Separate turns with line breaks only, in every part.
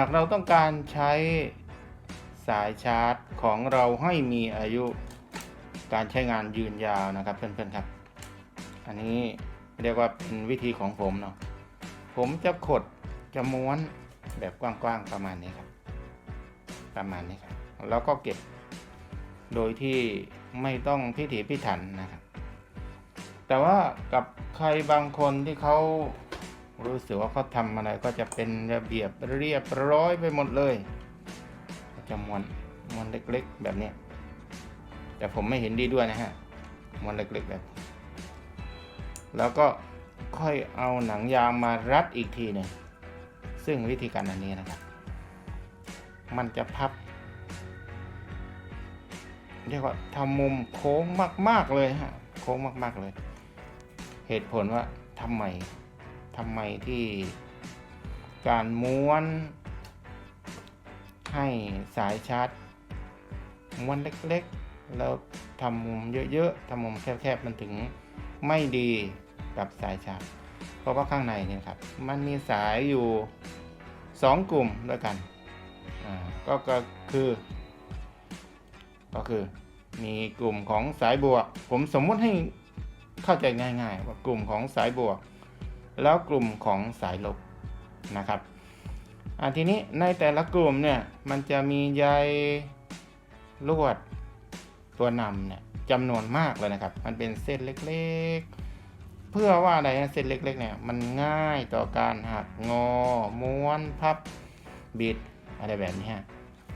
หากเราต้องการใช้สายชาร์จของเราให้มีอายุการใช้งานยืนยาวนะครับเพื่อนๆครับ อันนี้เรียกว่าเป็นวิธีของผมเนาะ ผมจะขดจะม้วนแบบกว้างๆประมาณนี้ครับ ประมาณนี้ครับ แล้วก็เก็บโดยที่ไม่ต้องพิถีพิถันนะครับ แต่ว่ากับใครบางคนที่เขา รู้สึกว่าเขาทำอะไรก็จะเป็นระเบียบเรียบร้อยไปหมดเลยจะมวนมวนเล็กๆ แบบนี้แต่ผมไม่เห็นดีด้วยนะฮะมวนเล็กๆแบบ แล้วก็ค่อยเอาหนังยางมารัดอีกทีหนึ่งซึ่งวิธีการอันนี้นะครับ มันจะพับเรียกว่าทำมุมโค้งมาก ๆ เลยฮะโค้งมาก ๆ เลย เหตุผลว่าทำไม ทำไมที่การม้วน ให้สายชาร์จม้วนเล็กๆ แล้วทำมุมเยอะๆทำมุมแคบๆ มันถึงไม่ดีกับสายชาร์จ เพราะว่าข้างในเนี่ยครับ มันมีสายอยู่ 2 กลุ่มด้วยกันก็ก็คือ ก็คือมีกลุ่มของสายบวก ผมสมมุติให้เข้าใจง่าย ๆ ว่ากลุ่มของสายบวก แล้วกลุ่มของสายลบนะครับอ่าทีนี้ในแต่ละกลุ่มเนี่ยมันจะมีใยลวดตัวนำเนี่ยจำนวนมากเลยนะครับ มันเป็นเส้นเล็กๆ เพื่อว่าอะไรเส้นเล็กๆเนี่ยมันง่ายต่อการหักงอ ม้วนพับบิดอะไรแบบนี้ฮะ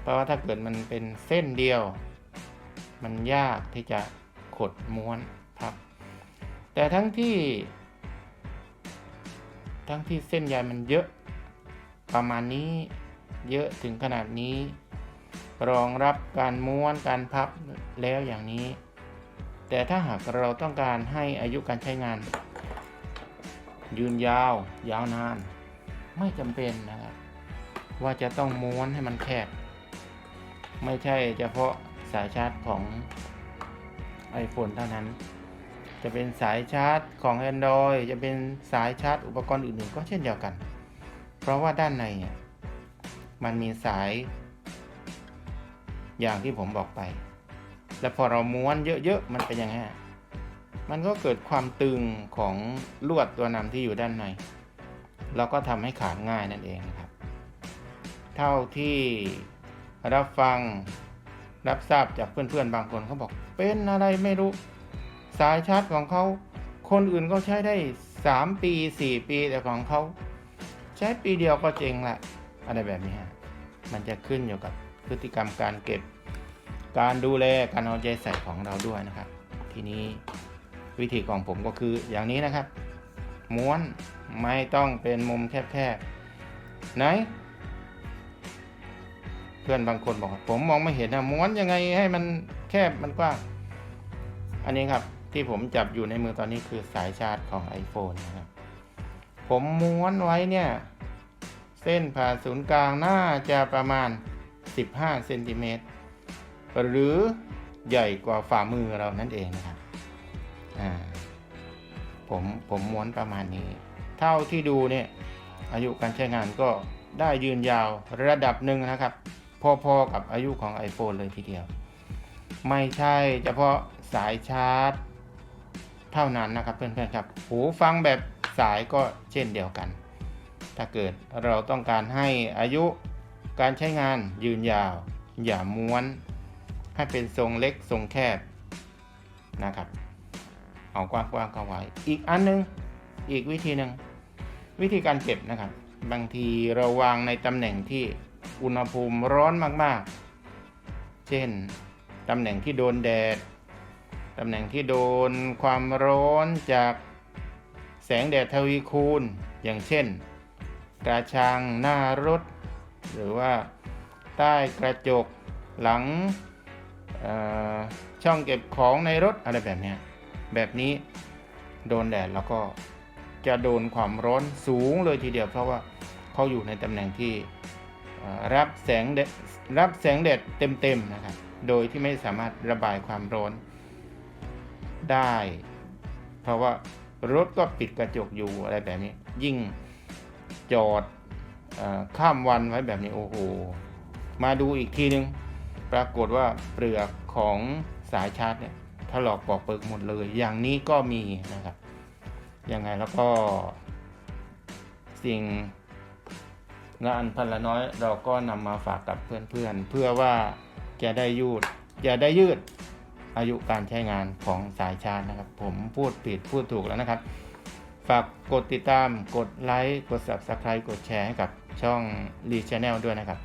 เพราะว่าถ้าเกิดมันเป็นเส้นเดียว มันยากที่จะขดม้วนพับ แต่ทั้งที่ ทั้งที่เส้นใยมันเยอะประมาณนี้เยอะถึงขนาดนี้ รองรับการม้วนการพับแล้วอย่างนี้ แต่ถ้าหากเราต้องการให้อายุการใช้งาน ยืนยาว ยาวนาน ไม่จำเป็นนะครับ ว่าจะต้องม้วนให้มันแคบ ไม่ใช่เฉพาะสายชาร์จของ iPhone เท่านั้น จะเป็นสายชาร์จของ Android จะเป็นสายชาร์จอุปกรณ์อื่นๆ ก็เช่นเดียวกัน เพราะว่าด้านในเนี่ยมันมีสาย อย่างที่ผมบอกไป แล้วพอเราม้วนเยอะๆ มันเป็นยังไงมันก็เกิดความตึงของลวดตัวนำที่อยู่ด้านใน แล้วก็ทำให้ขาดง่ายนั่นเองนะครับ เท่าที่รับฟังรับทราบจากเพื่อนๆบางคนเขาบอกเป็นอะไรไม่รู้ สายชาร์จของเขาคนอื่นก็ใช้ได้ 3 ปี 4 ปีแต่ของเขาใช้ปีเดียวก็เจ๊งละอะไรแบบนี้ฮะมันจะขึ้นอยู่กับพฤติกรรมการเก็บ การดูแลการเอาใจใส่ของเราด้วยนะครับ ทีนี้วิธีของผมก็คืออย่างนี้นะครับ ม้วนไม่ต้องเป็นมุมแคบๆไหน เพื่อนบางคนบอกผมมองไม่เห็นนะม้วนยังไงให้มันแคบมันกว้างอันนี้ครับ ที่ผมจับอยู่ในมือตอนนี้คือสายชาร์จของ iPhone นะครับ ผมม้วนไว้เนี่ย เส้นผ่าศูนย์กลางน่าจะประมาณ 15เซนติเมตรหรือใหญ่กว่าฝ่ามือเรานั่นเองนะครับผมผมม้วนประมาณนี้ เท่าที่ดูเนี่ย อายุการใช้งานก็ได้ยืนยาวระดับหนึ่งนะครับ พอๆกับอายุของ iPhone เลยทีเดียว ไม่ใช่เฉพาะสายชาร์จ เท่านั้นนะครับเพื่อนๆครับ หูฟังแบบสายก็เช่นเดียวกัน ถ้าเกิดเราต้องการให้อายุการใช้งานยืนยาว อย่าม้วน ให้เป็นทรงเล็กทรงแคบนะครับ เอากว้างๆเข้าไว้ อีกอันนึง อีกวิธีหนึ่งวิธีการเก็บนะครับ บางทีเราวางในตำแหน่งที่อุณหภูมิร้อนมากๆ เช่นตำแหน่งที่โดนแดดำแหน่งที่โดนความร้อนจากแสงแดดทวีคูณ อย่างเช่น กระชังหน้ารถ หรือว่าใต้กระจกหลังช่องเก็บของในรถอะไรแบบนี้แบบนี้โดนแดดแล้วก็จะโดนความร้อนสูงเลยทีเดียว เพราะว่าเขาอยู่ในตำแหน่งที่รับแสงแดดรับแสงแดดเต็มๆนะครับ โดยที่ไม่สามารถระบายความร้อน ได้ เพราะว่ารถก็ปิดกระจกอยู่อะไรแบบนี้ ยิ่งจอดอข้ามวันไว้แบบนี้โอ้โห มาดูอีกทีนึง ปรากฏว่าเปลือกของสายชาร์จเนี่ยถลอกปอกเปิกหมดเลย อย่างนี้ก็มีนะครับ ยังไงแล้วก็ สิ่งงานพันละน้อยเราก็นำมาฝากกับเพื่อนๆเพื่อว่าจะได้ยืดจะได้ยืด อายุการใช้งานของสายชาร์จนะครับ ผมพูดผิดพูดถูกแล้วนะครับ ฝากกดติดตามกดไลค์กด Subscribe กดแชร์ให้กับช่อง r e Channel ด้วยนะครับ